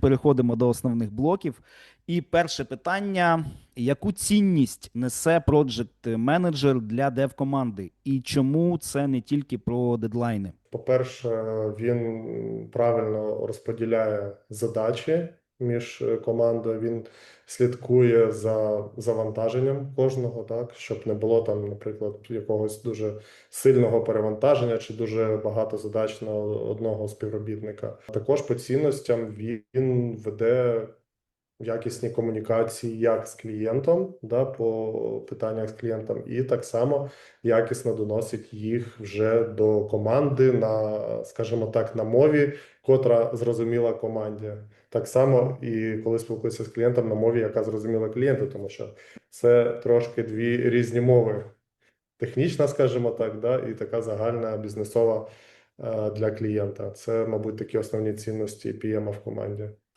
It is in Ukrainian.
Переходимо до основних блоків. І перше питання: яку цінність несе Project Manager для дев-команди? І чому це не тільки про дедлайни? По-перше, він правильно розподіляє задачі між е, командою. Він слідкує за завантаженням кожного, так, щоб не було там, наприклад, якогось дуже сильного перевантаження чи дуже багато задач на одного співробітника. Також по цінностям він веде якісні комунікації як з клієнтом, да, по питаннях з клієнтом, і так само якісно доносить їх вже до команди на, скажімо так, на мові, котра зрозуміла команді. Так само і коли спілкується з клієнтом на мові, яка зрозуміла клієнту, тому що це трошки дві різні мови. Технічна, скажімо так, да, і така загальна бізнесова е, для клієнта. Це, мабуть, такі основні цінності PM в команді.